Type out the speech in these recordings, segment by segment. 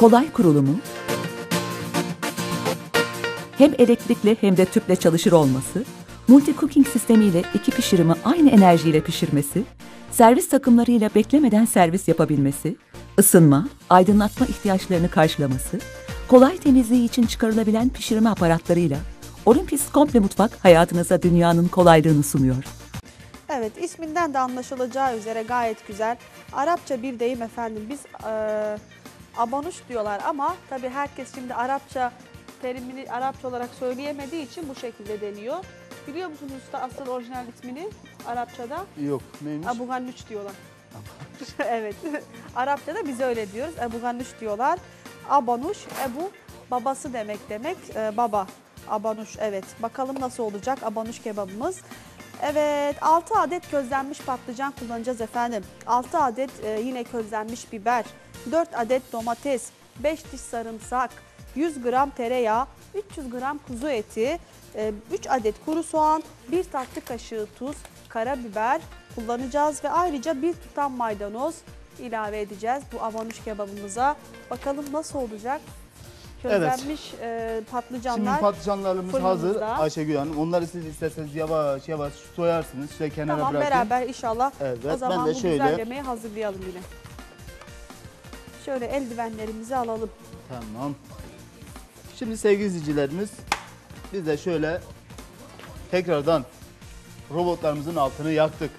kolay kurulumu, hem elektrikli hem de tüple çalışır olması, multi cooking sistemiyle iki pişirimi aynı enerjiyle pişirmesi, servis takımlarıyla beklemeden servis yapabilmesi, ısınma, aydınlatma ihtiyaçlarını karşılaması, kolay temizliği için çıkarılabilen pişirme aparatlarıyla Olympus Komple Mutfak hayatınıza dünyanın kolaylığını sunuyor. Evet isminden de anlaşılacağı üzere gayet güzel. Arapça bir deyim efendim. Biz e, abanuş diyorlar ama tabii herkes şimdi Arapça terimini Arapça olarak söyleyemediği için bu şekilde deniyor. Biliyor musunuz usta asıl orijinal ismini Arapçada? Yok neymiş? Ebu Gannuş diyorlar. evet. Arapçada biz öyle diyoruz. Ebu Gannuş diyorlar. Abanuş, Ebu babası demek demek. Ee, baba. Abanuş evet. Bakalım nasıl olacak abanuş kebabımız. Evet 6 adet közlenmiş patlıcan kullanacağız efendim. 6 adet e, yine közlenmiş biber. 4 adet domates. 5 diş sarımsak. 100 gram tereyağı. 300 gram kuzu eti. 3 adet kuru soğan. 1 tatlı kaşığı tuz. Karabiber kullanacağız ve ayrıca bir tutam maydanoz ilave edeceğiz bu avanuş kebabımıza. Bakalım nasıl olacak? Közlenmiş e, Şimdi patlıcanlar. patlıcanlarımız fırınımızda. hazır Ayşegül Hanım. Onları siz isterseniz yavaş yavaş soyarsınız. Şöyle kenara Tamam bırakın. beraber inşallah Evet, o ben zaman de bu şöyle- güzel yemeği hazırlayalım yine. Şöyle eldivenlerimizi alalım. Tamam. Şimdi sevgili izleyicilerimiz biz de şöyle tekrardan robotlarımızın altını yaktık.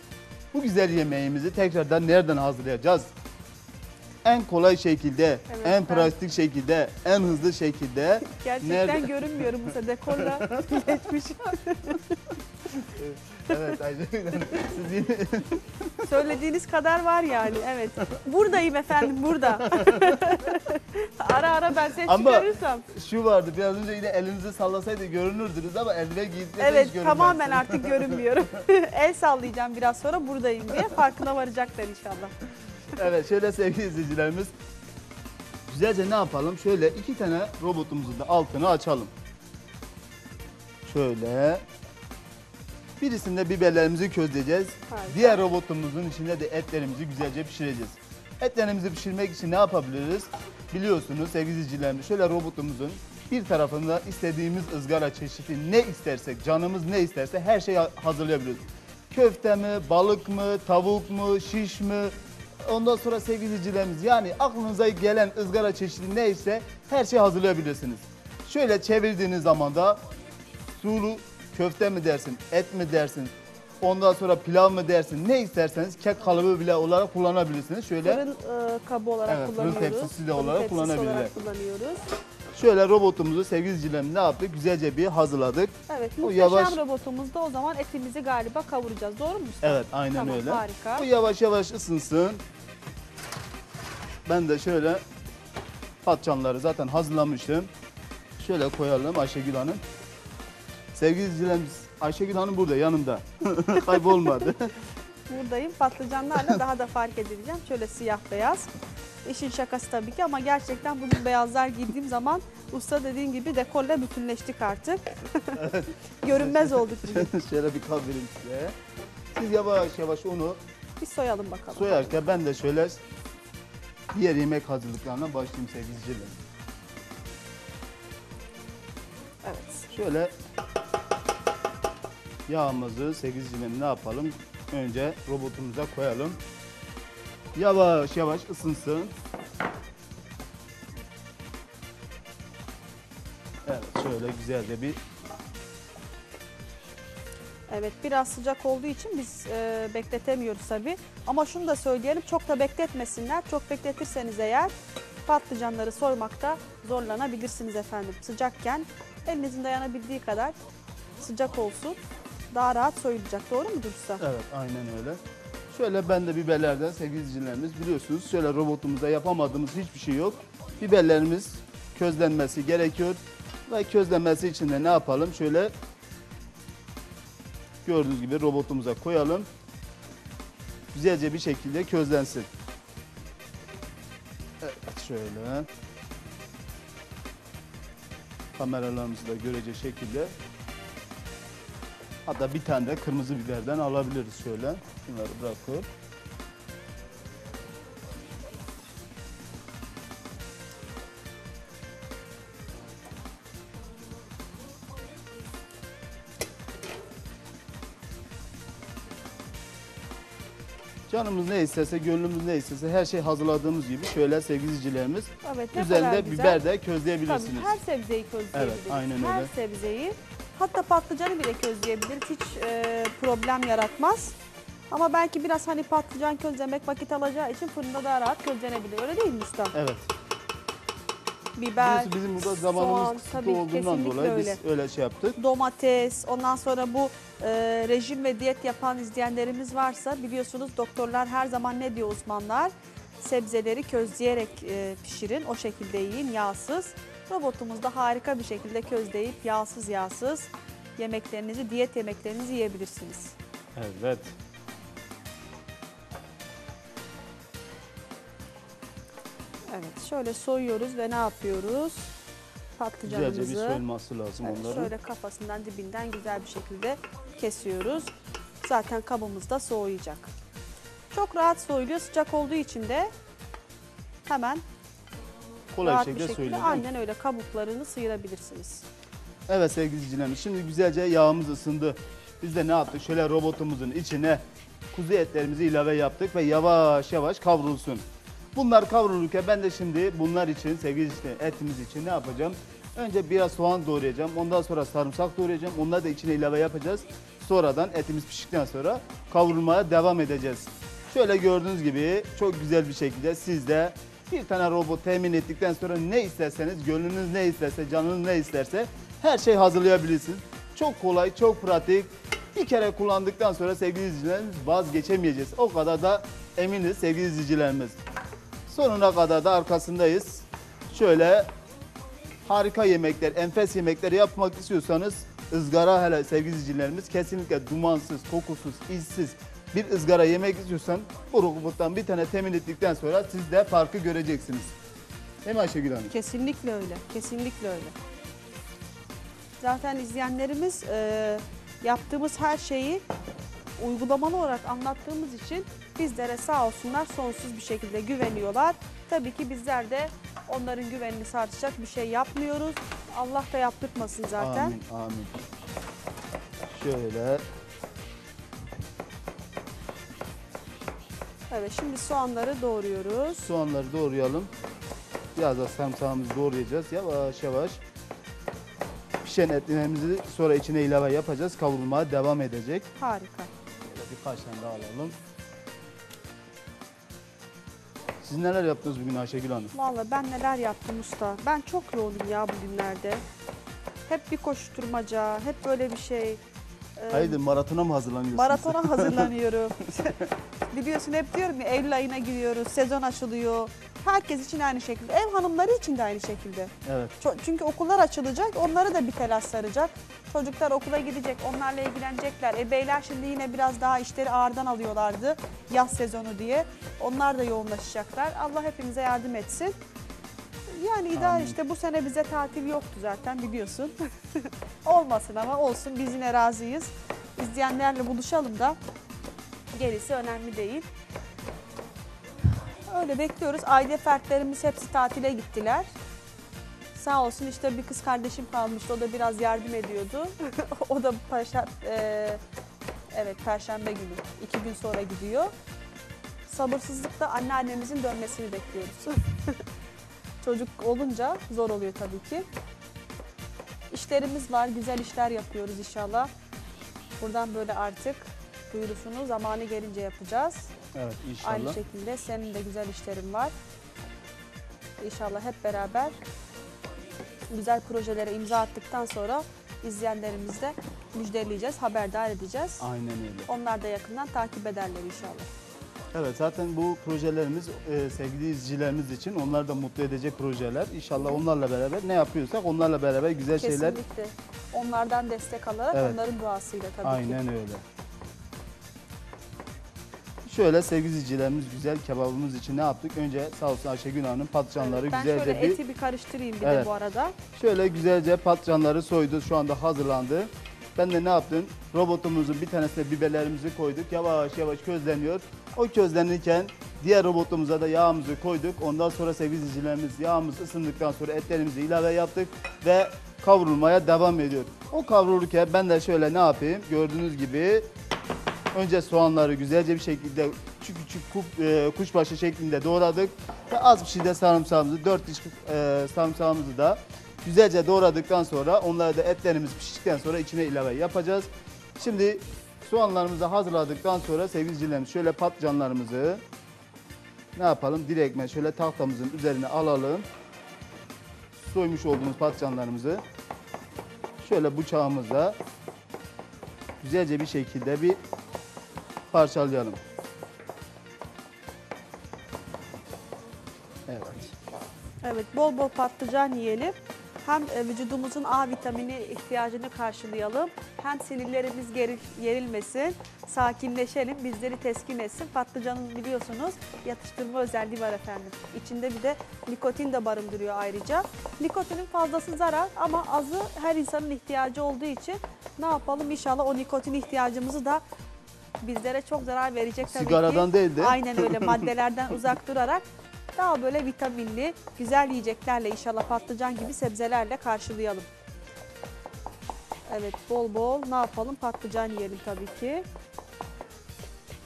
Bu güzel yemeğimizi tekrardan nereden hazırlayacağız? En kolay şekilde, Evet, en ben- pratik şekilde, en hızlı şekilde Gerçekten Nerede? görünmüyorum bu dekorla geçmiş. Evet Hanım. Siz yine Söylediğiniz kadar var yani evet. Buradayım efendim burada. ara ara ben ses Ama- çıkarırsam. şu vardı biraz önce yine elinizi sallasaydı görünürdünüz ama eldiven giydiğinizde hiç Evet tamamen artık görünmüyorum. El sallayacağım biraz sonra buradayım diye farkına varacaklar inşallah. Evet şöyle sevgili izleyicilerimiz güzelce ne yapalım? Şöyle iki tane robotumuzun da altını açalım. Şöyle. Birisinde biberlerimizi közleyeceğiz. Harika. Diğer robotumuzun içinde de etlerimizi güzelce pişireceğiz. Etlerimizi pişirmek için ne yapabiliriz? Biliyorsunuz sevgili izleyicilerimiz şöyle robotumuzun bir tarafında istediğimiz ızgara çeşidi ne istersek, canımız ne isterse her şeyi hazırlayabiliriz. Köfte mi, balık mı, tavuk mu, şiş mi? Ondan sonra sevgili izleyicilerimiz yani aklınıza gelen ızgara çeşidi neyse her şeyi hazırlayabilirsiniz. Şöyle çevirdiğiniz zaman da sulu köfte mi dersin, et mi dersin, ondan sonra pilav mı dersin, ne isterseniz kek kalıbı bile olarak kullanabilirsiniz. Şöyle Fırın e, kabı olarak Evet, fırın kullanıyoruz. tepsisi de Fırın olarak tepsisi kullanabilirler. olarak kullanıyoruz. Şöyle robotumuzu sevgili izleyicilerim ne yaptık? Güzelce bir hazırladık. Evet Bu muhteşem yavaş- robotumuzda o zaman etimizi galiba kavuracağız. Doğru mu usta? Evet aynen Tamam, öyle. harika. Bu yavaş yavaş ısınsın. Ben de şöyle patlıcanları zaten hazırlamıştım. Şöyle koyalım Ayşegül Hanım. Sevgili izleyicilerimiz Ayşegül Hanım burada yanımda. Kaybolmadı. Buradayım. Patlıcanlarla daha da fark edileceğim. Şöyle siyah beyaz. İşin şakası tabii ki ama gerçekten bugün beyazlar giydiğim zaman usta dediğin gibi dekorla bütünleştik artık. Görünmez olduk bugün. şöyle bir kaldırayım size. Siz yavaş yavaş onu Bir soyalım bakalım. soyarken ben de şöyle diğer yemek hazırlıklarına başlayayım sevgili izleyicilerim. Evet. Şöyle yağımızı 8 dilim ne yapalım? Önce robotumuza koyalım. Yavaş yavaş ısınsın. Evet şöyle güzelce bir Evet biraz sıcak olduğu için biz e, bekletemiyoruz tabii. Ama şunu da söyleyelim çok da bekletmesinler. Çok bekletirseniz eğer patlıcanları soymakta zorlanabilirsiniz efendim. Sıcakken elinizin dayanabildiği kadar sıcak olsun. Daha rahat soyulacak. Doğru mudur usta? evet aynen öyle. Şöyle ben de biberlerden sevgili izleyicilerimiz biliyorsunuz şöyle robotumuzda yapamadığımız hiçbir şey yok. Biberlerimiz közlenmesi gerekiyor. Ve közlenmesi için de ne yapalım? Şöyle gördüğünüz gibi robotumuza koyalım. Güzelce bir şekilde közlensin. Evet şöyle. Kameralarımızı da görecek şekilde. Hatta bir tane de kırmızı biberden alabiliriz şöyle. Şunları bırakıp. Canımız ne istese, gönlümüz ne istese her şey hazırladığımız gibi şöyle sevgilicilerimiz evet, üzerinde biber de közleyebilirsiniz. Tabii her sebzeyi közleyebiliriz. Evet, aynen öyle. Her sebzeyi Hatta patlıcanı bile közleyebiliriz. Hiç e, problem yaratmaz. Ama belki biraz hani patlıcan közlemek vakit alacağı için fırında daha rahat közlenebilir. Öyle değil mi usta? Evet. Biber, Birisi bizim burada zamanımız soğan, kısıtlı tabii olduğundan kesinlikle dolayı öyle. biz öyle şey yaptık. domates, ondan sonra bu e, rejim ve diyet yapan izleyenlerimiz varsa biliyorsunuz doktorlar her zaman ne diyor uzmanlar? Sebzeleri közleyerek e, pişirin, o şekilde yiyin, yağsız. Robotumuz da harika bir şekilde közleyip yağsız yağsız yemeklerinizi, diyet yemeklerinizi yiyebilirsiniz. Evet. Evet, şöyle soyuyoruz ve ne yapıyoruz? Patlıcanımızı Güzelce bir soyulması lazım Evet, onların. şöyle kafasından dibinden güzel bir şekilde kesiyoruz. Zaten kabımız da soğuyacak. Çok rahat soyuluyor. Sıcak olduğu için de hemen Kolay rahat bir şekilde mi? aynen öyle kabuklarını sıyırabilirsiniz. Evet sevgili izleyicilerimiz şimdi güzelce yağımız ısındı. Biz de ne yaptık? Şöyle robotumuzun içine kuzu etlerimizi ilave yaptık ve yavaş yavaş kavrulsun. Bunlar kavrulurken ben de şimdi bunlar için sevgili izleyiciler etimiz için ne yapacağım? Önce biraz soğan doğrayacağım. Ondan sonra sarımsak doğrayacağım. Onları da içine ilave yapacağız. Sonradan etimiz piştikten sonra kavrulmaya devam edeceğiz. Şöyle gördüğünüz gibi çok güzel bir şekilde siz de bir tane robot temin ettikten sonra ne isterseniz, gönlünüz ne isterse, canınız ne isterse her şey hazırlayabilirsiniz. Çok kolay, çok pratik. Bir kere kullandıktan sonra sevgili izleyicilerimiz vazgeçemeyeceğiz. O kadar da eminiz sevgili izleyicilerimiz. Sonuna kadar da arkasındayız. Şöyle harika yemekler, enfes yemekler yapmak istiyorsanız ızgara hele sevgili izleyicilerimiz kesinlikle dumansız, kokusuz, izsiz bir ızgara yemek istiyorsan bu robottan bir tane temin ettikten sonra siz de farkı göreceksiniz. Değil mi Ayşegül Hanım? Kesinlikle öyle. Kesinlikle öyle. Zaten izleyenlerimiz e, yaptığımız her şeyi uygulamalı olarak anlattığımız için bizlere sağ olsunlar sonsuz bir şekilde güveniyorlar. Tabii ki bizler de onların güvenini sarsacak bir şey yapmıyoruz. Allah da yaptırtmasın zaten. Amin, amin. Şöyle Evet şimdi soğanları doğruyoruz. soğanları doğrayalım. Biraz da sarımsağımızı doğrayacağız yavaş yavaş. Pişen etlerimizi sonra içine ilave yapacağız. Kavrulmaya devam edecek. Harika. Şöyle birkaç tane daha alalım. Siz neler yaptınız bugün Ayşegül Hanım? Vallahi ben neler yaptım usta. Ben çok yoğunum ya bugünlerde. Hep bir koşturmaca, hep böyle bir şey. Ee, Haydi maratona mı hazırlanıyorsunuz? Maratona hazırlanıyorum. Biliyorsun hep diyorum ya Eylül ayına giriyoruz, sezon açılıyor. Herkes için aynı şekilde. Ev hanımları için de aynı şekilde. Evet. Ço- Çünkü okullar açılacak, onları da bir telaş saracak. Çocuklar okula gidecek, onlarla ilgilenecekler. E beyler şimdi yine biraz daha işleri ağırdan alıyorlardı yaz sezonu diye. Onlar da yoğunlaşacaklar. Allah hepimize yardım etsin. Yani idare Amin. işte bu sene bize tatil yoktu zaten biliyorsun. Olmasın ama olsun biz yine razıyız. İzleyenlerle buluşalım da gerisi önemli değil. Öyle bekliyoruz. Aile fertlerimiz hepsi tatile gittiler. Sağ olsun işte bir kız kardeşim kalmıştı. O da biraz yardım ediyordu. o da perşembe, evet perşembe günü. iki gün sonra gidiyor. Sabırsızlıkla anneannemizin dönmesini bekliyoruz. Çocuk olunca zor oluyor tabii ki. İşlerimiz var. Güzel işler yapıyoruz inşallah. Buradan böyle artık duyurusunu zamanı gelince yapacağız. Evet inşallah. Aynı şekilde senin de güzel işlerin var. İnşallah hep beraber güzel projelere imza attıktan sonra izleyenlerimizle müjdeleyeceğiz, haberdar edeceğiz. Aynen öyle. Onlar da yakından takip ederler inşallah. Evet zaten bu projelerimiz e, sevgili izleyicilerimiz için onlar da mutlu edecek projeler. İnşallah onlarla beraber ne yapıyorsak onlarla beraber güzel şeyler. Kesinlikle. Onlardan destek alarak Evet. onların duasıyla tabii ki. Aynen öyle. Şöyle sevgili izleyicilerimiz güzel kebabımız için ne yaptık? Önce sağ olsun Ayşegül Hanım patlıcanları Evet, ben güzelce şöyle bir eti bir karıştırayım bir Evet. de bu arada. Şöyle güzelce patlıcanları soydu. Şu anda hazırlandı. Ben de ne yaptım? Robotumuzun bir tanesine biberlerimizi koyduk. Yavaş yavaş közleniyor. O közlenirken diğer robotumuza da yağımızı koyduk. Ondan sonra sevgili izleyicilerimiz yağımız ısındıktan sonra etlerimizi ilave yaptık ve kavrulmaya devam ediyor. O kavrulurken ben de şöyle ne yapayım? Gördüğünüz gibi önce soğanları güzelce bir şekilde küçük küçük kup, e, kuşbaşı şeklinde doğradık. Ve az bir şey de sarımsağımızı, 4 diş e, sarımsağımızı da güzelce doğradıktan sonra onları da etlerimiz piştikten sonra içine ilave yapacağız. Şimdi soğanlarımızı hazırladıktan sonra sevgili izleyicilerimiz şöyle patlıcanlarımızı ne yapalım? Direktmen şöyle tahtamızın üzerine alalım. Soymuş olduğumuz patlıcanlarımızı şöyle bıçağımızla güzelce bir şekilde bir parçalayalım. Evet. Evet bol bol patlıcan yiyelim. Hem e, vücudumuzun A vitamini ihtiyacını karşılayalım. Hem sinirlerimiz geril, gerilmesin, sakinleşelim, bizleri teskin etsin. Patlıcanın biliyorsunuz yatıştırma özelliği var efendim. İçinde bir de nikotin de barındırıyor ayrıca. Nikotinin fazlası zarar ama azı her insanın ihtiyacı olduğu için ne yapalım inşallah o nikotin ihtiyacımızı da bizlere çok zarar verecek tabii ki. Sigaradan değil de. Aynen öyle maddelerden uzak durarak daha böyle vitaminli, güzel yiyeceklerle inşallah patlıcan gibi sebzelerle karşılayalım. Evet bol bol ne yapalım patlıcan yiyelim tabii ki.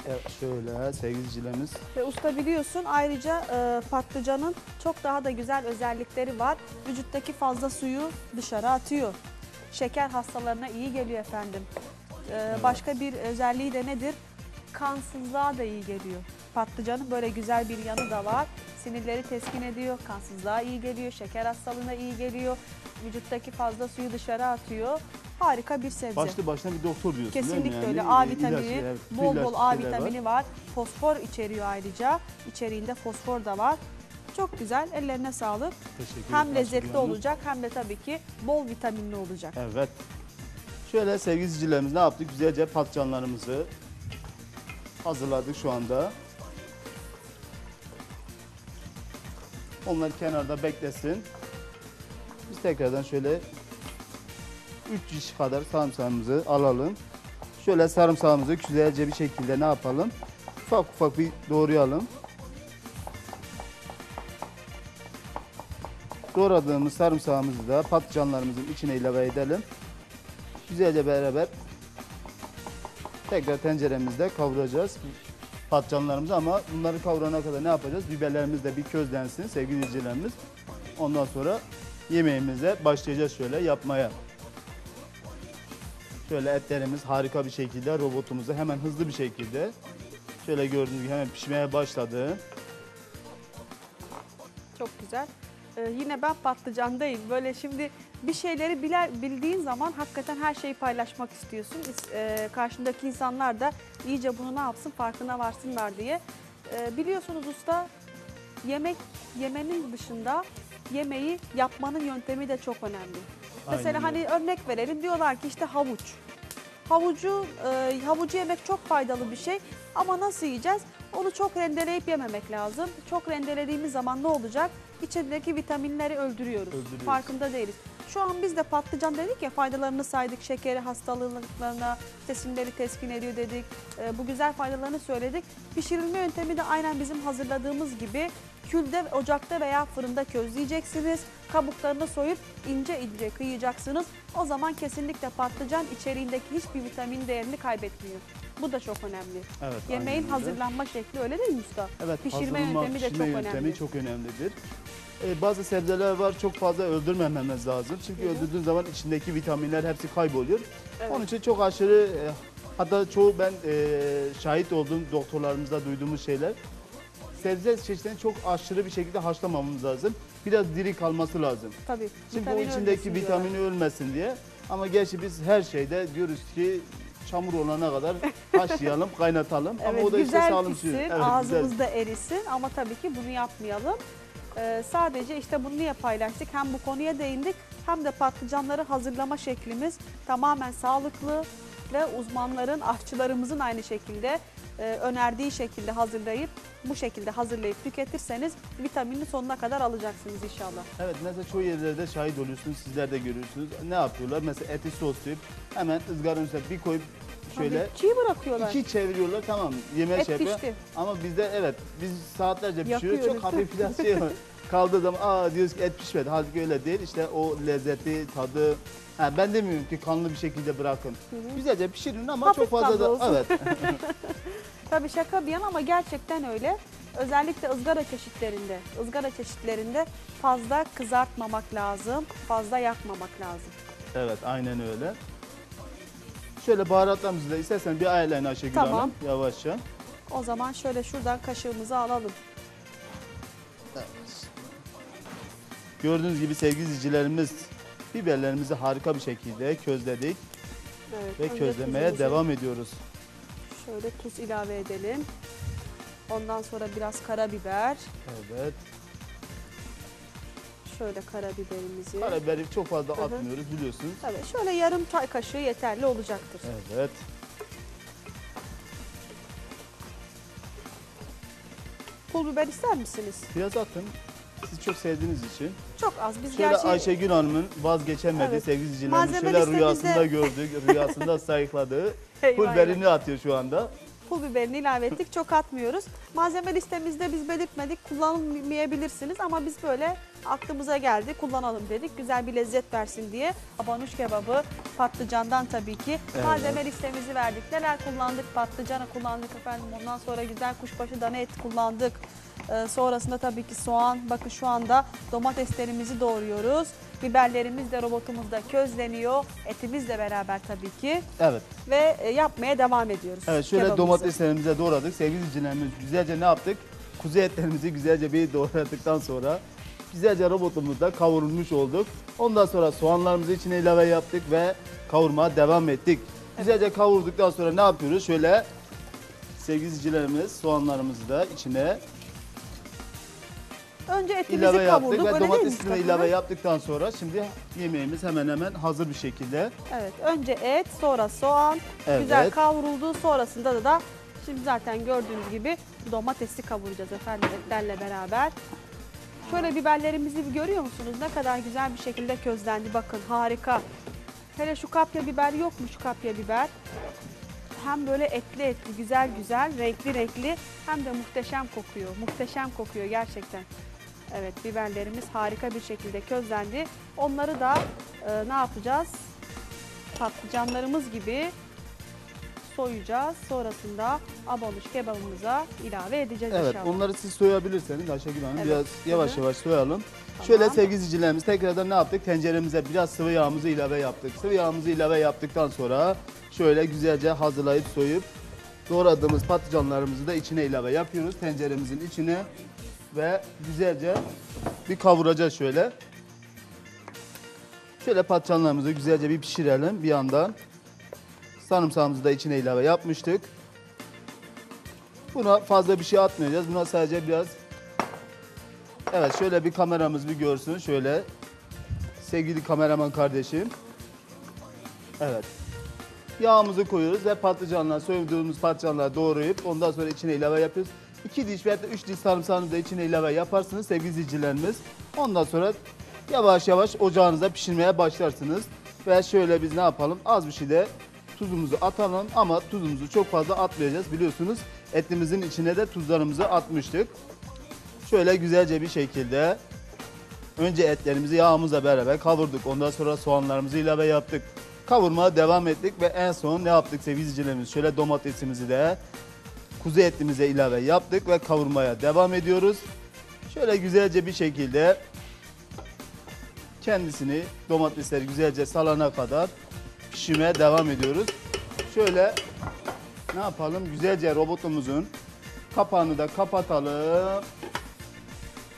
Evet, şöyle sevgili izleyicilerimiz. Ve usta biliyorsun ayrıca e, patlıcanın çok daha da güzel özellikleri var. Vücuttaki fazla suyu dışarı atıyor. Şeker hastalarına iyi geliyor efendim. E, Başka bir özelliği de nedir? Kansızlığa da iyi geliyor. Patlıcanın böyle güzel bir yanı da var. Sinirleri teskin ediyor, kansızlığa iyi geliyor, şeker hastalığına iyi geliyor. Vücuttaki fazla suyu dışarı atıyor. Harika bir sebze. Başlı başına bir doktor diyorsun değil mi? Kesinlikle Yani, öyle. A e, ilaç, vitamini, evet, bol bol A şeyler var. vitamini var. Fosfor içeriyor ayrıca. İçeriğinde fosfor da var. Çok güzel. Ellerine sağlık. Teşekkür Hem lezzetli Hanım. olacak hem de tabii ki bol vitaminli olacak. Evet. Şöyle sevgili izleyicilerimiz ne yaptık? Güzelce patlıcanlarımızı hazırladık şu anda. Onlar kenarda beklesin. Biz tekrardan şöyle 3 diş kadar sarımsağımızı alalım. Şöyle sarımsağımızı güzelce bir şekilde ne yapalım? Ufak ufak bir doğrayalım. Doğradığımız sarımsağımızı da patlıcanlarımızın içine ilave edelim. Güzelce beraber tekrar tenceremizde kavuracağız patlıcanlarımızı ama bunları kavurana kadar ne yapacağız? Biberlerimiz de bir közlensin sevgili izleyicilerimiz. Ondan sonra yemeğimize başlayacağız şöyle yapmaya. Şöyle etlerimiz harika bir şekilde robotumuzu hemen hızlı bir şekilde şöyle gördüğünüz gibi hemen pişmeye başladı. Çok güzel. Ee, yine ben patlıcandayım. Böyle şimdi bir şeyleri biler, bildiğin zaman hakikaten her şeyi paylaşmak istiyorsun. İs- e, karşındaki insanlar da iyice bunu ne yapsın farkına varsınlar diye. Ee, biliyorsunuz usta yemek yemenin dışında yemeği yapmanın yöntemi de çok önemli. Mesela Aynen hani örnek verelim diyorlar ki işte havuç. Havucu e, havucu yemek çok faydalı bir şey ama nasıl yiyeceğiz? Onu çok rendeleyip yememek lazım. Çok rendelediğimiz zaman ne olacak? İçindeki vitaminleri öldürüyoruz. Öldürüyoruz. Farkında değiliz. Şu an biz de patlıcan dedik ya faydalarını saydık. Şekeri hastalıklarına, işte sinirleri teskin ediyor dedik. E, bu güzel faydalarını söyledik. Pişirilme yöntemi de aynen bizim hazırladığımız gibi külde, ocakta veya fırında közleyeceksiniz. Kabuklarını soyup ince ince kıyacaksınız. O zaman kesinlikle patlıcan içeriğindeki hiçbir vitamin değerini kaybetmiyor. Bu da çok önemli. Evet, Yemeğin hazırlanma şekli öyle değil mi usta? Evet, Pişirme yöntemi de pişirme çok yöntemi önemli. çok önemlidir. Ee, bazı sebzeler var çok fazla öldürmememiz lazım. Çünkü Hı hı. öldürdüğün zaman içindeki vitaminler hepsi kayboluyor. Evet. Onun için çok aşırı e, hatta çoğu ben e, şahit olduğum doktorlarımızda duyduğumuz şeyler sebze çeşitlerini çok aşırı bir şekilde haşlamamamız lazım. Biraz diri kalması lazım. Tabii. Çünkü o vitamin içindeki ölmesin diyorlar. vitamini ölmesin diye. Ama gerçi biz her şeyde diyoruz ki çamur olana kadar haşlayalım, kaynatalım. Ama Evet, o da işte güzel sağlık pişsin, suyu. Evet, güzel. ağzımızda erisin ama tabii ki bunu yapmayalım. Ee, sadece işte bunu niye paylaştık? Hem bu konuya değindik hem de patlıcanları hazırlama şeklimiz tamamen sağlıklı ve uzmanların, aşçılarımızın aynı şekilde e, önerdiği şekilde hazırlayıp bu şekilde hazırlayıp tüketirseniz vitaminini sonuna kadar alacaksınız inşallah. Evet mesela çoğu yerlerde şahit oluyorsunuz, sizler de görüyorsunuz. Ne yapıyorlar? Mesela eti soslayıp hemen ızgaranın üstüne bir koyup şöyle çiğ bırakıyorlar. iki çeviriyorlar tamam yemeğe Et şey yapıyor. pişti. Ama bizde evet biz saatlerce pişiriyoruz. Yakıyoruz. Çok hafif biraz şey kaldığı zaman aa diyoruz ki et pişmedi. Halbuki öyle değil. İşte o lezzeti, tadı. Ha, ben demiyorum ki kanlı bir şekilde bırakın. Güzelce pişirin ama Hafif çok fazla kanlı da olsun. evet. Tabii şaka bir yana ama gerçekten öyle. Özellikle ızgara çeşitlerinde, ızgara çeşitlerinde fazla kızartmamak lazım, fazla yakmamak lazım. Evet aynen öyle. Şöyle baharatlarımızı da istersen bir ayarlayın Ayşegül Tamam. Hanım yavaşça. O zaman şöyle şuradan kaşığımızı alalım. Gördüğünüz gibi sevgili izleyicilerimiz biberlerimizi harika bir şekilde közledik Evet, ve önce közlemeye tuzumuzu devam ediyoruz. Şöyle tuz ilave edelim. Ondan sonra biraz karabiber. Evet. Şöyle karabiberimizi. Karabiberi çok fazla Hı hı. atmıyoruz biliyorsunuz. Tabii şöyle yarım çay kaşığı yeterli olacaktır. Evet. Pul biber ister misiniz? Biraz atın. Siz çok sevdiğiniz için. Çok az. Biz Şöyle gerçi Ayşegül Hanım'ın vazgeçemediği Evet. sevgili izleyicilerimiz şöyle listemizde- rüyasında gördük, rüyasında sayıkladığı pul biberini atıyor şu anda. Pul biberini ilave ettik. Çok atmıyoruz. Malzeme listemizde biz belirtmedik. Kullanmayabilirsiniz ama biz böyle aklımıza geldi. Kullanalım dedik. Güzel bir lezzet versin diye. Abanuş kebabı patlıcandan tabii ki. Evet. Malzeme listemizi verdik. Neler kullandık? Patlıcanı kullandık efendim. Ondan sonra güzel kuşbaşı dana et kullandık. Ee, sonrasında tabii ki soğan. Bakın şu anda domateslerimizi doğruyoruz. Biberlerimiz de robotumuzda közleniyor. Etimizle beraber tabii ki. Evet. Ve e, yapmaya devam ediyoruz. Evet şöyle kebabımızı. domateslerimize doğradık. Sevgili izleyicilerimiz güzelce ne yaptık? Kuzu etlerimizi güzelce bir doğradıktan sonra güzelce robotumuzda kavurulmuş olduk. Ondan sonra soğanlarımızı içine ilave yaptık ve kavurmaya devam ettik. Güzelce kavurduktan sonra ne yapıyoruz? Şöyle sevgili izleyicilerimiz soğanlarımızı da içine Önce etimizi ilave yaptık kavurduk ve değil mi? domatesini de ilave yaptıktan sonra şimdi yemeğimiz hemen hemen hazır bir şekilde. Evet önce et sonra soğan Evet. güzel kavruldu sonrasında da, da şimdi zaten gördüğünüz gibi domatesi kavuracağız efendim etlerle beraber. Şöyle biberlerimizi görüyor musunuz? Ne kadar güzel bir şekilde közlendi bakın harika. Hele şu kapya biber yok mu şu kapya biber? Hem böyle etli etli güzel güzel renkli renkli hem de muhteşem kokuyor. Muhteşem kokuyor gerçekten. Evet biberlerimiz harika bir şekilde közlendi. Onları da e, ne yapacağız? Patlıcanlarımız gibi soyacağız. Sonrasında abonuş kebabımıza ilave edeceğiz Evet inşallah. onları siz soyabilirseniz Ayşegül Hanım Evet. biraz yavaş Hı hı. yavaş soyalım. Tamam. Şöyle sevgili izleyicilerimiz tekrardan ne yaptık? Tenceremize biraz sıvı yağımızı ilave yaptık. Sıvı yağımızı ilave yaptıktan sonra şöyle güzelce hazırlayıp soyup doğradığımız patlıcanlarımızı da içine ilave yapıyoruz. Tenceremizin içine ve güzelce bir kavuracağız şöyle. Şöyle patlıcanlarımızı güzelce bir pişirelim bir yandan. Sarımsağımızı da içine ilave yapmıştık. Buna fazla bir şey atmayacağız. Buna sadece biraz Evet şöyle bir kameramız bir görsün. Şöyle sevgili kameraman kardeşim. Evet. Yağımızı koyuyoruz ve patlıcanlar, soyduğumuz patlıcanları doğrayıp ondan sonra içine ilave yapıyoruz. 2 diş veya 3 diş sarımsağını da içine ilave yaparsınız sevgili izleyicilerimiz. Ondan sonra yavaş yavaş ocağınıza pişirmeye başlarsınız. Ve şöyle biz ne yapalım? Az bir şey de tuzumuzu atalım ama tuzumuzu çok fazla atmayacağız biliyorsunuz. Etimizin içine de tuzlarımızı atmıştık. Şöyle güzelce bir şekilde önce etlerimizi yağımızla beraber kavurduk. Ondan sonra soğanlarımızı ilave yaptık. Kavurmaya devam ettik ve en son ne yaptık sevgili izleyicilerimiz? Şöyle domatesimizi de kuzu etimize ilave yaptık ve kavurmaya devam ediyoruz. Şöyle güzelce bir şekilde kendisini domatesleri güzelce salana kadar pişirmeye devam ediyoruz. Şöyle ne yapalım? Güzelce robotumuzun kapağını da kapatalım.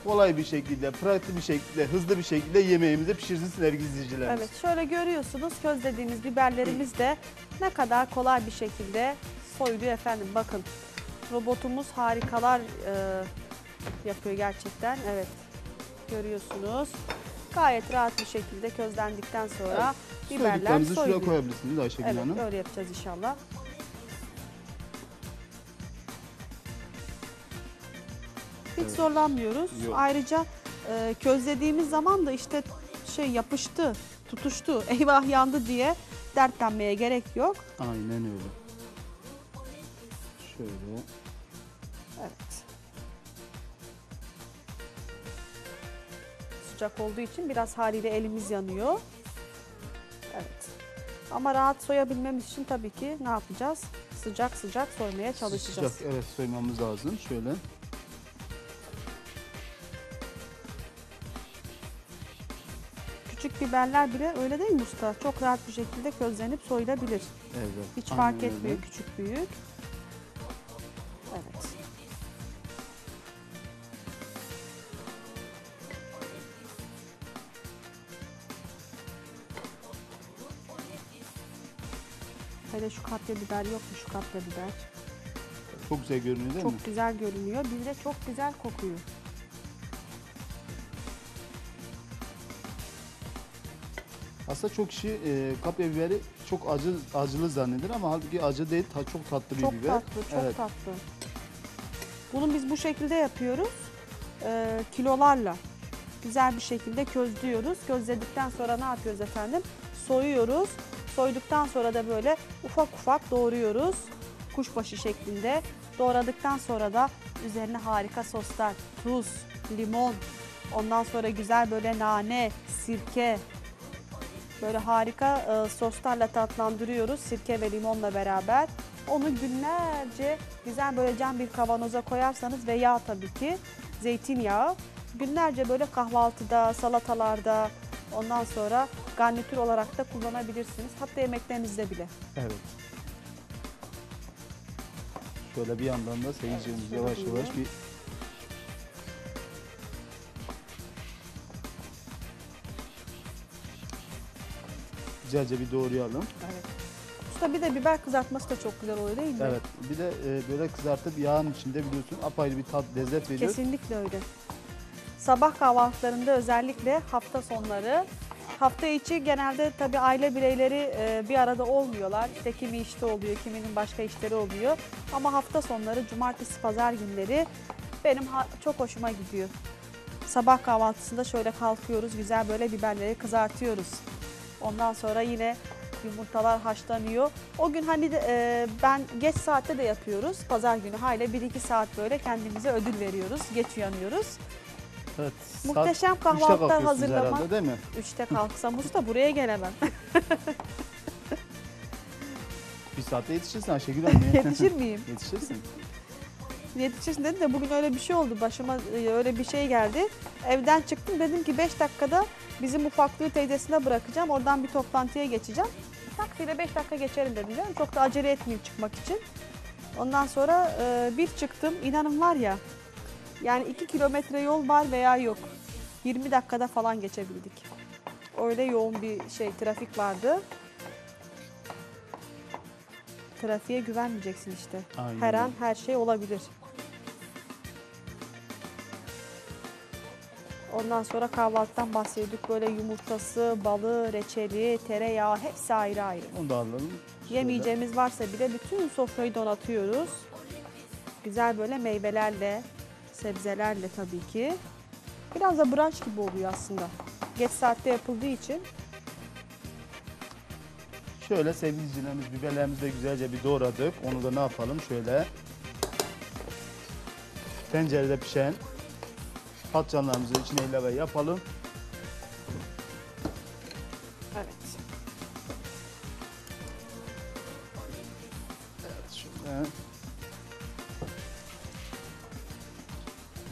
Kolay bir şekilde, pratik bir şekilde, hızlı bir şekilde yemeğimizi pişirsin sevgili izleyicilerimiz. Evet şöyle görüyorsunuz közlediğimiz biberlerimiz de ne kadar kolay bir şekilde soyuluyor efendim. Bakın robotumuz harikalar e, yapıyor gerçekten. Evet görüyorsunuz. Gayet rahat bir şekilde közlendikten sonra biberler Soyduklarımızı şuraya soyuluyor. koyabilirsiniz Ayşegül Evet Hanım. öyle yapacağız inşallah. Hiç Evet. zorlanmıyoruz. Yok. Ayrıca e, közlediğimiz zaman da işte şey yapıştı, tutuştu, eyvah yandı diye dertlenmeye gerek yok. Aynen öyle. Şöyle. Evet. Sıcak olduğu için biraz haliyle elimiz yanıyor. Evet. Ama rahat soyabilmemiz için tabii ki ne yapacağız? sıcak sıcak soymaya çalışacağız. Sıcak, evet soymamız lazım. Şöyle. Küçük biberler bile öyle değil mi usta? Çok rahat bir şekilde közlenip soyulabilir. Evet. Hiç fark öyle. etmiyor küçük büyük. Evet. Hele şu kapya biber yok mu şu kapya biber? Çok güzel görünüyor değil mi? Çok güzel görünüyor. Bir de çok güzel kokuyor. Aslında çok kişi e, kapya biberi çok acı acılı zanneder ama halbuki acı değil, ta- çok tatlı bir Çok biber. tatlı, çok evet. tatlı. Bunu biz bu şekilde yapıyoruz. Ee, kilolarla. Güzel bir şekilde közlüyoruz. Közledikten sonra ne yapıyoruz efendim? Soyuyoruz. Soyduktan sonra da böyle ufak ufak doğruyoruz. Kuşbaşı şeklinde. Doğradıktan sonra da üzerine harika soslar, tuz, limon, ondan sonra güzel böyle nane, sirke, Böyle harika e, soslarla tatlandırıyoruz sirke ve limonla beraber. Onu günlerce güzel böyle cam bir kavanoza koyarsanız ve yağ tabii ki zeytinyağı. Günlerce böyle kahvaltıda, salatalarda ondan sonra garnitür olarak da kullanabilirsiniz. Hatta yemeklerinizde bile. Evet. Şöyle bir yandan da seyircimiz şöyle yavaş yavaş bir güzelce bir doğrayalım. Evet. Usta bir de biber kızartması da çok güzel oluyor değil mi? Evet. Bir de e, böyle kızartıp yağın içinde biliyorsun apayrı bir tat, lezzet veriyor. Kesinlikle öyle. Sabah kahvaltılarında özellikle hafta sonları hafta içi genelde tabii aile bireyleri e, bir arada olmuyorlar. İşte kimi işte oluyor, kiminin başka işleri oluyor. Ama hafta sonları cumartesi pazar günleri benim çok hoşuma gidiyor. Sabah kahvaltısında şöyle kalkıyoruz, güzel böyle biberleri kızartıyoruz. Ondan sonra yine yumurtalar haşlanıyor. O gün hani de, e, ben geç saatte de yapıyoruz. Pazar günü hala 1-2 saat böyle kendimize ödül veriyoruz. Geç uyanıyoruz. Evet. Muhteşem Saat kahvaltı üçte kalkıyorsunuz hazırlama. herhalde değil mi? 3'te kalksam usta buraya gelemem. Bir saatte yetişirsin Ayşegül Hanım. Yetişir miyim? Yetişirsin. Yetişirsin dedi de bugün öyle bir şey oldu. Başıma e, öyle bir şey geldi. Evden çıktım dedim ki 5 dakikada bizim ufaklığı teyzesine bırakacağım. Oradan bir toplantıya geçeceğim. Taksiyle 5 dakika geçerim dedim. canım. Çok da acele etmeyeyim çıkmak için. Ondan sonra e, bir çıktım. İnanın var ya yani 2 kilometre yol var veya yok. 20 dakikada falan geçebildik. Öyle yoğun bir şey trafik vardı. Trafiğe güvenmeyeceksin işte. Aynen Her an her şey olabilir. Ondan sonra kahvaltıdan bahsediyorduk. Böyle yumurtası, balı, reçeli, tereyağı hepsi ayrı ayrı. Onu da alalım. Şöyle. Yemeyeceğimiz varsa bile bütün sofrayı donatıyoruz. Güzel böyle meyvelerle, sebzelerle tabii ki. Biraz da brunch gibi oluyor aslında. Geç saatte yapıldığı için. Şöyle sevgili izleyicilerimiz biberlerimizi de güzelce bir doğradık. Onu da ne yapalım? Şöyle tencerede pişen patlıcanlarımızı içine ilave yapalım. Evet. Şöyle.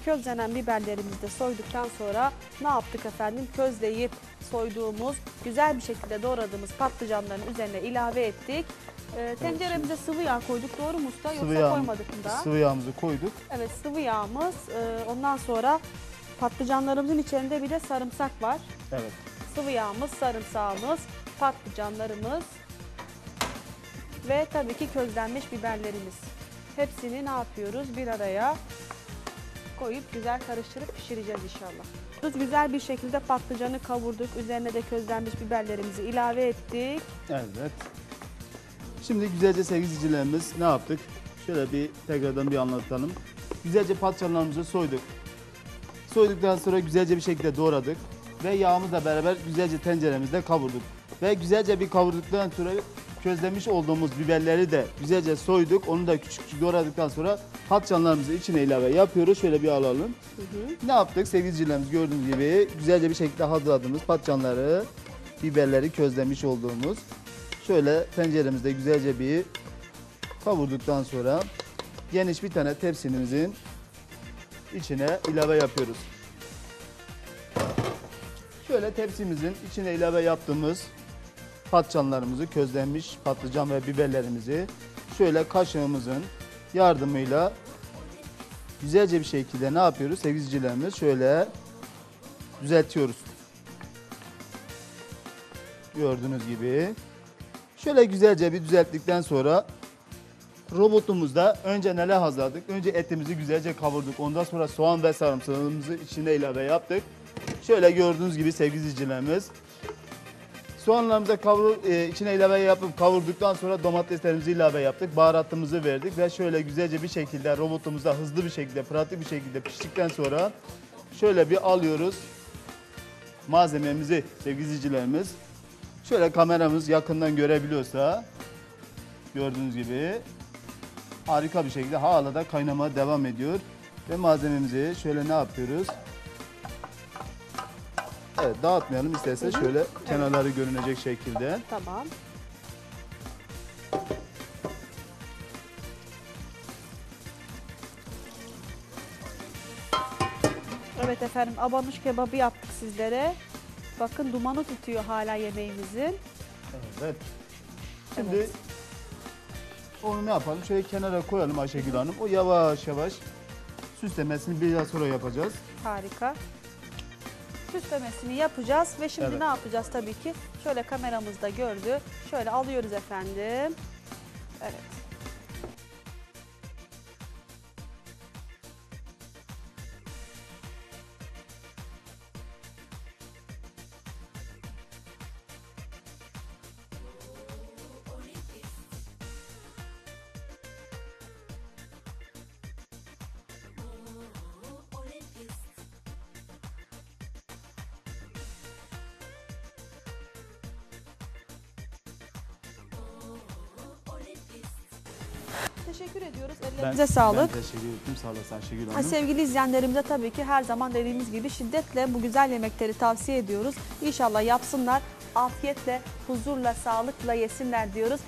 Közlenen biberlerimizi de soyduktan sonra ne yaptık efendim? Közleyip soyduğumuz, güzel bir şekilde doğradığımız patlıcanların üzerine ilave ettik. Ee, tenceremize sıvı yağ koyduk doğru mu usta? Yoksa yağ- koymadık mı daha? sıvı yağımızı koyduk. Evet sıvı yağımız. Ee, ondan sonra patlıcanlarımızın içinde bir de sarımsak var. Evet. Sıvı yağımız, sarımsağımız, patlıcanlarımız ve tabii ki közlenmiş biberlerimiz. Hepsini ne yapıyoruz? Bir araya koyup güzel karıştırıp pişireceğiz inşallah. Biz güzel bir şekilde patlıcanı kavurduk. Üzerine de közlenmiş biberlerimizi ilave ettik. Evet. Şimdi güzelce sevgili izleyicilerimiz ne yaptık? Şöyle bir tekrardan bir anlatalım. Güzelce patlıcanlarımızı soyduk. Soyduktan sonra güzelce bir şekilde doğradık. Ve yağımızla beraber güzelce tenceremizde kavurduk. Ve güzelce bir kavurduktan sonra közlemiş olduğumuz biberleri de güzelce soyduk. Onu da küçük küçük doğradıktan sonra patlıcanlarımızı içine ilave yapıyoruz. Şöyle bir alalım. Ne yaptık sevgili izleyicilerimiz gördüğünüz gibi güzelce bir şekilde hazırladığımız patlıcanları, biberleri közlemiş olduğumuz şöyle tenceremizde güzelce bir kavurduktan sonra geniş bir tane tepsimizin içine ilave yapıyoruz. Şöyle tepsimizin içine ilave yaptığımız patlıcanlarımızı, közlenmiş patlıcan ve biberlerimizi şöyle kaşığımızın yardımıyla güzelce bir şekilde ne yapıyoruz? Sevgili izleyicilerimiz şöyle düzeltiyoruz. Gördüğünüz gibi. Şöyle güzelce bir düzelttikten sonra robotumuzda önce neler hazırladık? Önce etimizi güzelce kavurduk. Ondan sonra soğan ve sarımsağımızı içine ilave yaptık. Şöyle gördüğünüz gibi sevgili izleyicilerimiz Soğanlarımıza kavur, e, içine ilave yapıp kavurduktan sonra domateslerimizi ilave yaptık. Baharatımızı verdik ve şöyle güzelce bir şekilde robotumuzda hızlı bir şekilde, pratik bir şekilde piştikten sonra şöyle bir alıyoruz malzememizi sevgili izleyicilerimiz. Şöyle kameramız yakından görebiliyorsa gördüğünüz gibi harika bir şekilde hala da kaynamaya devam ediyor. Ve malzememizi şöyle ne yapıyoruz? Evet dağıtmayalım isterse şöyle kenarları görünecek şekilde. Tamam. Evet efendim abanuş kebabı yaptık sizlere. Bakın dumanı tutuyor hala yemeğimizin. Evet. Şimdi Evet. onu ne yapalım? Şöyle kenara koyalım Ayşegül Hanım. O yavaş yavaş süslemesini biraz sonra yapacağız. Harika. Süslemesini yapacağız ve şimdi Evet. ne yapacağız tabii ki? Şöyle kameramızda gördü. Şöyle alıyoruz efendim. Evet. Teşekkür ediyoruz. Ellerinize sağlık. Ben teşekkür ederim. Sağ olasın Ayşegül Ha, Hanım. sevgili izleyenlerimize tabii ki her zaman dediğimiz gibi şiddetle bu güzel yemekleri tavsiye ediyoruz. İnşallah yapsınlar. Afiyetle, huzurla, sağlıkla yesinler diyoruz.